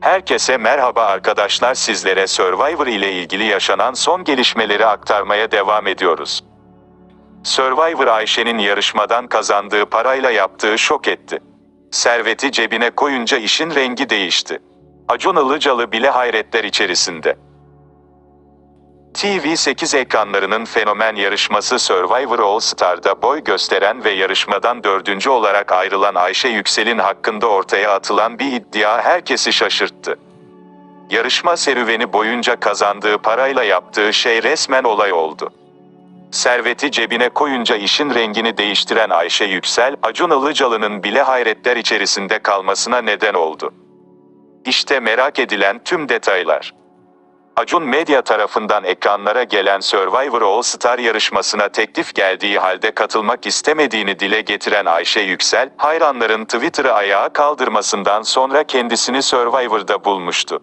Herkese merhaba arkadaşlar sizlere Survivor ile ilgili yaşanan son gelişmeleri aktarmaya devam ediyoruz. Survivor Ayşe'nin yarışmadan kazandığı parayla yaptığı şok etti. Serveti cebine koyunca işin rengi değişti. Acun Ilıcalı bile hayretler içerisinde. TV8 ekranlarının fenomen yarışması Survivor All Star'da boy gösteren ve yarışmadan dördüncü olarak ayrılan Ayşe Yüksel'in hakkında ortaya atılan bir iddia herkesi şaşırttı. Yarışma serüveni boyunca kazandığı parayla yaptığı şey resmen olay oldu. Serveti cebine koyunca işin rengini değiştiren Ayşe Yüksel, Acun Ilıcalı'nın bile hayretler içerisinde kalmasına neden oldu. İşte merak edilen tüm detaylar. Acun Medya tarafından ekranlara gelen Survivor All Star yarışmasına teklif geldiği halde katılmak istemediğini dile getiren Ayşe Yüksel, hayranların Twitter'ı ayağa kaldırmasından sonra kendisini Survivor'da bulmuştu.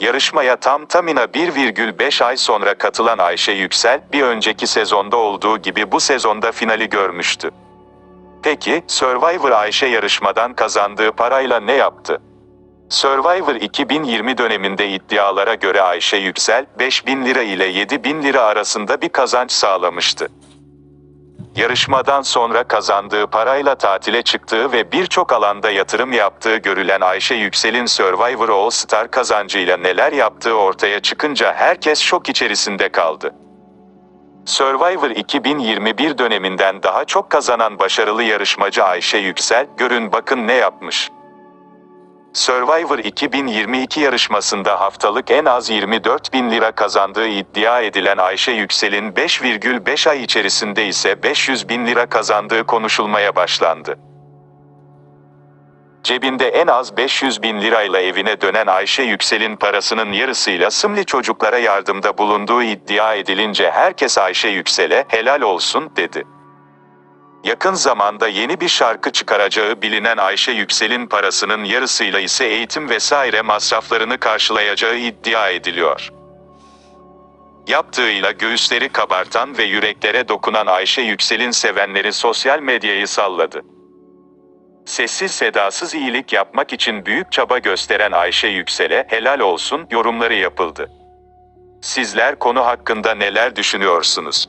Yarışmaya tam tamına 1,5 ay sonra katılan Ayşe Yüksel, bir önceki sezonda olduğu gibi bu sezonda finali görmüştü. Peki, Survivor Ayşe yarışmadan kazandığı parayla ne yaptı? Survivor 2020 döneminde iddialara göre Ayşe Yüksel, 5000 lira ile 7000 lira arasında bir kazanç sağlamıştı. Yarışmadan sonra kazandığı parayla tatile çıktığı ve birçok alanda yatırım yaptığı görülen Ayşe Yüksel'in Survivor All Star kazancıyla neler yaptığı ortaya çıkınca herkes şok içerisinde kaldı. Survivor 2021 döneminden daha çok kazanan başarılı yarışmacı Ayşe Yüksel, görün bakın ne yapmış. Survivor 2022 yarışmasında haftalık en az 24 bin lira kazandığı iddia edilen Ayşe Yüksel'in 5,5 ay içerisinde ise 500 bin lira kazandığı konuşulmaya başlandı. Cebinde en az 500 bin lirayla evine dönen Ayşe Yüksel'in parasının yarısıyla Sımli çocuklara yardımda bulunduğu iddia edilince herkes Ayşe Yüksel'e helal olsun dedi. Yakın zamanda yeni bir şarkı çıkaracağı bilinen Ayşe Yüksel'in parasının yarısıyla ise eğitim vesaire masraflarını karşılayacağı iddia ediliyor. Yaptığıyla göğüsleri kabartan ve yüreklere dokunan Ayşe Yüksel'in sevenleri sosyal medyayı salladı. Sessiz sedasız iyilik yapmak için büyük çaba gösteren Ayşe Yüksel'e helal olsun yorumları yapıldı. Sizler konu hakkında neler düşünüyorsunuz?